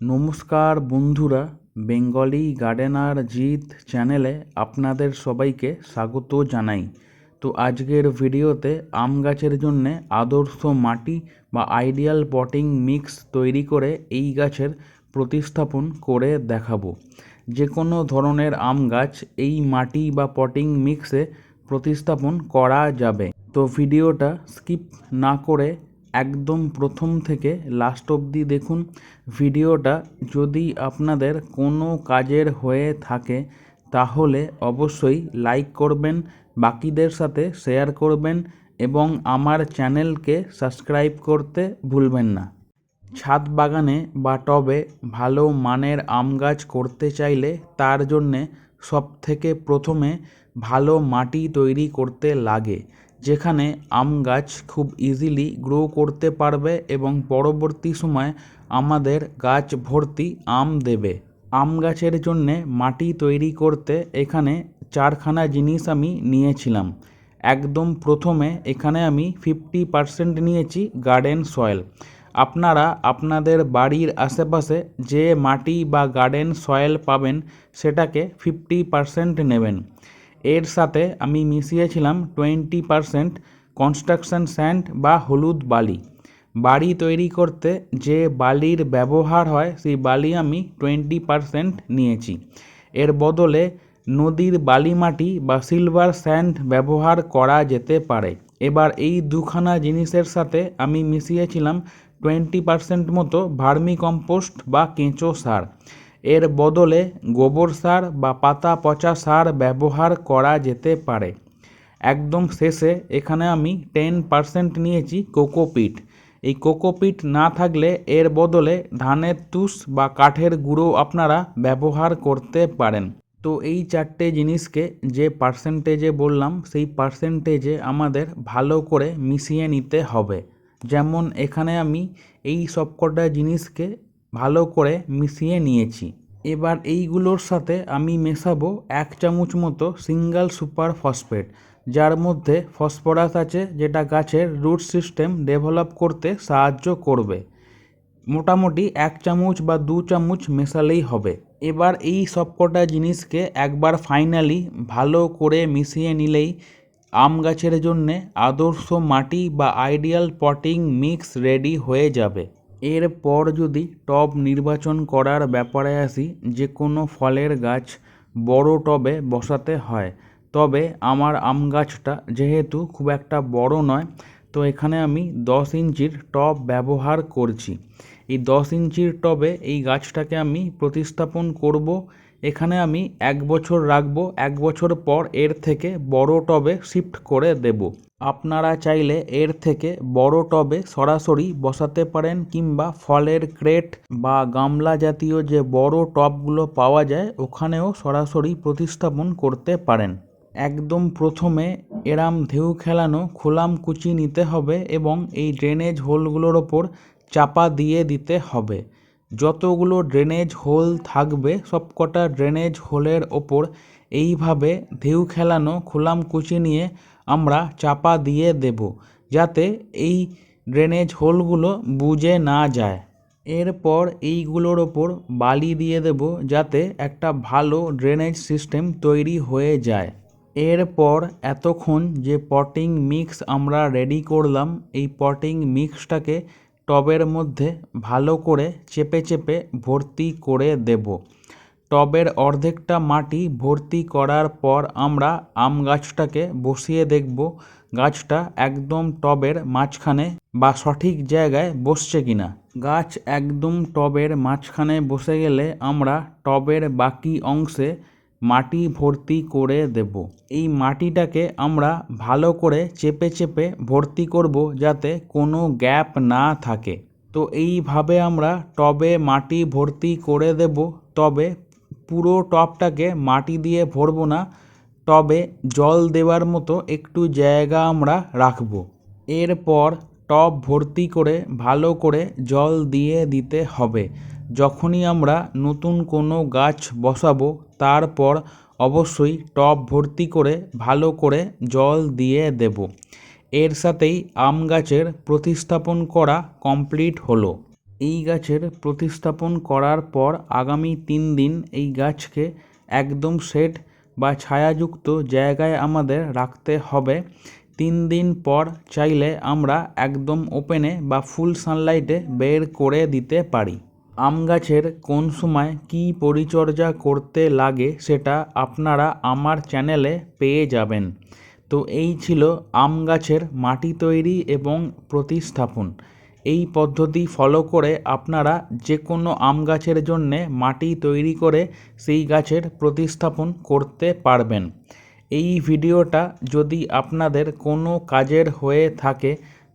নমস্কার বন্ধুরা, Bengali gardener Jeet চ্যানেলে আপনাদের সবাইকে স্বাগত জানাই। তো আজকের ভিডিওতে আম গাছের জন্যে আদর্শ মাটি বা আইডিয়াল পটিং মিক্স তৈরি করে এই গাছের প্রতিস্থাপন করে দেখাবো। যে কোনো ধরনের আম গাছ এই মাটি বা পটিং মিক্সে প্রতিস্থাপন করা যাবে। তো ভিডিওটা স্কিপ না করে একদম প্রথম থেকে লাস্ট অবধি দেখুন। ভিডিওটা যদি আপনাদের কোনো কাজের হয়ে থাকে, তাহলে অবশ্যই লাইক করবেন, বাকিদের সাথে শেয়ার করবেন এবং আমার চ্যানেলকে সাবস্ক্রাইব করতে ভুলবেন না। ছাদ বাগানে বা টবে ভালো মানের আম গাছ করতে চাইলে তার জন্যে সব থেকে প্রথমে ভালো মাটি তৈরি করতে লাগে। যেখানে আম গাছ খুব ইজিলি গ্রো করতে পারবে এবং পরবর্তী সময় আমাদের গাছ ভর্তি আম দেবে। আম গাছের জন্যে মাটি তৈরি করতে এখানে চারখানা জিনিস আমি নিয়েছিলাম। একদম প্রথমে এখানে আমি ফিফটি পারসেন্ট নিয়েছি গার্ডেন সয়েল আপনারা আপনাদের বাড়ির আশেপাশে যে মাটি বা গার্ডেন সয়েল পাবেন, সেটাকে ফিফটি পারসেন্ট নেবেন। এর সাথে আমি মিশিয়েছিলাম টোয়েন্টি পারসেন্ট কনস্ট্রাকশন স্যান্ড বা হলুদ বালি। বাড়ি তৈরি করতে যে বালির ব্যবহার হয়, সেই বালি আমি টোয়েন্টি পারসেন্ট নিয়েছি। এর বদলে নদীর বালি মাটি বা সিলভার স্যান্ড ব্যবহার করা যেতে পারে। এবার এই দুখানা জিনিসের সাথে আমি মিশিয়েছিলাম টোয়েন্টি পারসেন্ট মতো ভার্মি কম্পোস্ট বা কেঁচো সার। এর বদলে গোবর সার বা পাতা পচা সার ব্যবহার করা যেতে পারে। একদম শেষে এখানে আমি টেন পারসেন্ট নিয়েছি কোকোপিট এই কোকোপিট না থাকলে এর বদলে ধানের তুষ বা কাঠের গুঁড়ো আপনারা ব্যবহার করতে পারেন। তো এই চারটে জিনিসকে যে পার্সেন্টেজে বললাম, সেই পার্সেন্টেজে আমাদের ভালো করে মিশিয়ে নিতে হবে। যেমন এখানে আমি এই সবকটা জিনিসকে ভালো করে মিশিয়ে নিয়েছি। এবার এইগুলোর সাথে আমি মেশাবো এক চামচ মতো সিঙ্গেল সুপার ফসফেট, যার মধ্যে ফসফরাস আছে, যেটা গাছের রুট সিস্টেম ডেভেলপ করতে সাহায্য করবে। মোটামুটি এক চামচ বা দু চামচ মেশালেই হবে। এবার এই সবকটা জিনিসকে একবার ফাইনালি ভালো করে মিশিয়ে নিলেই আম গাছের জন্যে আদর্শ মাটি বা আইডিয়াল পটিং মিক্স রেডি হয়ে যাবে। এরপর যদি টব নির্বাচন করার ব্যাপারে আসি, যে কোনো ফলের গাছ বড় টবে বসাতে হয়। তবে আমার আম গাছটা যেহেতু খুব একটা বড় নয়, তো এখানে আমি দশ ইঞ্চির টব ব্যবহার করছি। এই দশ ইঞ্চির টবে এই গাছটাকে আমি প্রতিস্থাপন করব এখানে আমি এক বছর রাখব, এক বছর পর এর থেকে বড় টবে শিফট করে দেব। আপনারা চাইলে এর থেকে বড় টবে সরাসরি বসাতে পারেন কিংবা ফলের ক্রেট বা গামলা জাতীয় যে বড় টবগুলো পাওয়া যায়, ওখানেও সরাসরি প্রতিস্থাপন করতে পারেন। একদম প্রথমে এরাম ঢেউ খেলানো, খোলাম কুচি নিতে হবে এবং এই ড্রেনেজ হোলগুলোর ওপর চাপা দিয়ে দিতে হবে। যতগুলো ড্রেনেজ হোল থাকবে, সবকটা ড্রেনেজ হোলের ওপর এইভাবে ঢেউ খেলানো খোলাম কুচি নিয়ে আমরা চাপা দিয়ে দেব, যাতে এই ড্রেনেজ হোলগুলো বুঝে না যায়। এরপর এইগুলোর ওপর বালি দিয়ে দেব, যাতে একটা ভালো ড্রেনেজ সিস্টেম তৈরি হয়ে যায়। এরপর এতক্ষণ যে পটিং মিক্স আমরা রেডি করলাম, এই পটিং মিক্সটাকে টবের মধ্যে ভালো করে চেপে চেপে ভর্তি করে দেব। টবের অর্ধেকটা মাটি ভর্তি করার পর আমরা আম গাছটাকে বসিয়ে দেখব। গাছটা একদম টবের মাঝখানে বা সঠিক জায়গায় বসছে কিনা। গাছ একদম টবের মাঝখানে বসে গেলে আমরা টবের বাকি অংশে মাটি ভর্তি করে দেব। এই মাটিটাকে আমরা ভালো করে চেপে চেপে ভর্তি করব যাতে কোনো গ্যাপ না থাকে। তো এইভাবে আমরা টবে মাটি ভর্তি করে দেব। তবে পুরো টবটাকে মাটি দিয়ে ভরবো না। টবে জল দেওয়ার মতো একটু জায়গা আমরা রাখব। এরপর টব ভর্তি করে ভালো করে জল দিয়ে দিতে হবে। যখনই আমরা নতুন কোনো গাছ বসাবো, তারপর অবশ্যই টব ভর্তি করে ভালো করে জল দিয়ে দেব। এর সাথেই আম গাছের প্রতিস্থাপন করা কমপ্লিট হলো। এই গাছের প্রতিস্থাপন করার পর আগামী তিন দিন এই গাছকে একদম শেড বা ছায়াযুক্ত জায়গায় আমাদের রাখতে হবে। তিন দিন পর চাইলে আমরা একদম ওপেনে বা ফুল সানলাইটে বের করে দিতে পারি। আম গাছের কোন সময় কী পরিচর্যা করতে লাগে সেটা আপনারা আমার চ্যানেলে পেয়ে যাবেন। তো এই ছিল আম গাছের মাটি তৈরি এবং প্রতিস্থাপন। এই পদ্ধতি ফলো করে আপনারা যে কোনো আম গাছের জন্যে মাটি তৈরি করে সেই গাছের প্রতিস্থাপন করতে পারবেন। এই ভিডিওটা যদি আপনাদের কোনো কাজের হয়ে থাকে